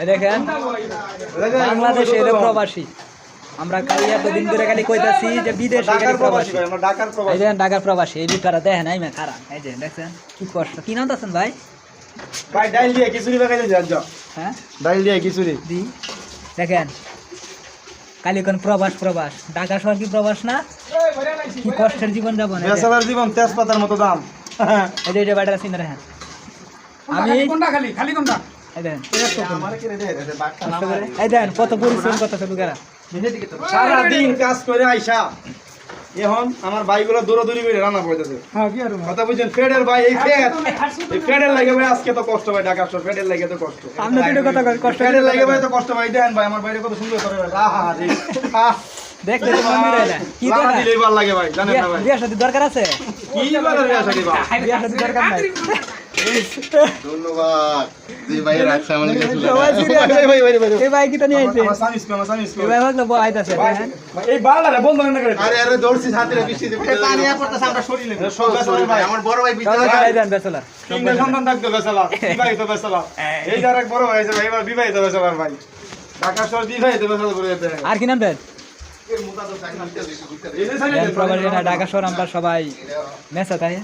এই দেখেন বাংলাদেশে এর প্রবাসী। আমরা খালি এতদিন ধরে খালি কইতাছি যে বিদেশে খালি প্রবাসী প্রবাসী। ভাই আমরা ঢাকার এই প্রবাসী দেখেন ঢাকার প্রবাসী। এই দেখেন এই মে খারাপ। এই যে দেখছেন? কি কষ্ট। কি নাম আছেন ভাই? ভাই ডাইল দিয়ে খিচুড়ি বেকাই দিয়ে যাও হ্যাঁ? ডাইল দিয়ে খিচুড়ি। দি। দেখেন কালি কোন প্রবাস প্রবাস। ঢাকা শহর কি প্রবাস না? কি কষ্টের জীবন যাপন বেসালার জীবন তেজপাতার মতো দাম। এই যে এটা সিন দেখেন আমি কোনটা খালি? খালি কোনটা? এই দেখেন করে। কত পরিশ্রম করতেছে লোকেরা। সারাদিন কাজ করে আইসা। এখন আমার ভাইগুলো দৌড়াদৌড়ি করে রান্না করতেছে। হ্যাঁ কথা বুঝছেন? ফেডের ভাই এই ফেড এই ফেডের লাগে ভাই আজকে তো কষ্ট ভাই ঢাকা শহর ফেডের লাগে তো কষ্ট। আমরা কথা কই, কষ্ট ফেডের লাগে ভাই তো কষ্ট ভাই দেন ভাই আমার বাইরে কত সুন্দর করে ভাই। আহা রে আহ। দেখতে তো মন মিলে না কি রান্না দেখা দিলেই লাগে ভাই জানেন না ভাই? বিয়া শাদী দরকার আছে? কি দরকার নাই। ধন্যবাদ। জি ভাই রাখছে আমাদের কাছে সবাই serious আছে। ভাই ভাই ভাই এই ভাই কি তো নিয়ে আইছে? আমার সামিস কো আমার সামিস কো এই ভাই ভাগলো বয় আইতাছে দেখেন এই বালটা রে বন্ধ না করে আরে আরে দৌড়ছি সাথে বৃষ্টি পানি পড়তেছে আমরা শরীরে সব বেসালার ভাই। আমার বড় ভাই সবাই বিদ্যালয় দেন বেচলার তিনটা সন্তান থাকতো বেসালা বিবাহিত বেসালা এই। যার এক বড় ভাই আছে ভাই এবার বিবাহিত বেসালার ভাই। ঢাকা শহর বিবাহিত বেসালা করে আর কি নাম দেন? ঢাকা শহর আমরা সবাই মেসা তাই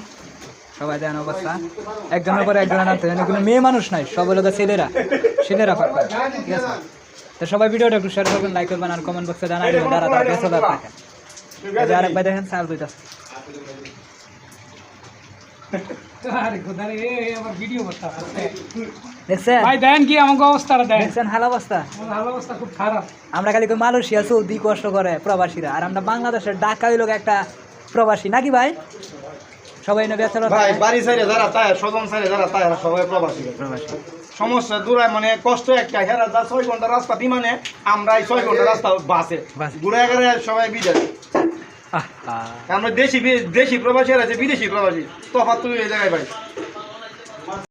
সবাই দেন অবস্থা। একজনের পরে একজনের নামতে জানি কোনো মেয়ে মানুষ নাই সব হলো ছেলেরা। ছেলেরা পাক। ঠিক আছে? তো সবাই ভিডিওটা একটু শেয়ার করবেন লাইক করবেন আর কমেন্ট বক্সে জানাই দেবেন যারা তারা বেচলার থাকেন আরেক ভাই দেখেন সাল দুইটা। আমার খালি কই মালয়েশিয়া সৌদি কষ্ট করে প্রবাসীরা। আর আমরা বাংলাদেশের ঢাকা হইল একটা প্রবাসী। নাকি ভাই? সবাই না বেচলার ভাই বাড়ি সাইডে যারা তাই স্বজন সাইডে যারা তাই সবাই প্রবাসী। প্রবাসী সমস্যা দূরায় মানে কষ্ট একটা হেরা যা ছয় ঘণ্টা রাস্তা বিমানে আমরা এই ছয় ঘণ্টা রাস্তা বাসে। দূরায় ঘুরে গেলে সবাই বিদায় আমরা দেশি দেশি প্রবাসী আর আছে বিদেশি প্রবাসী তফাৎ তুই এই জায়গায় ভাই।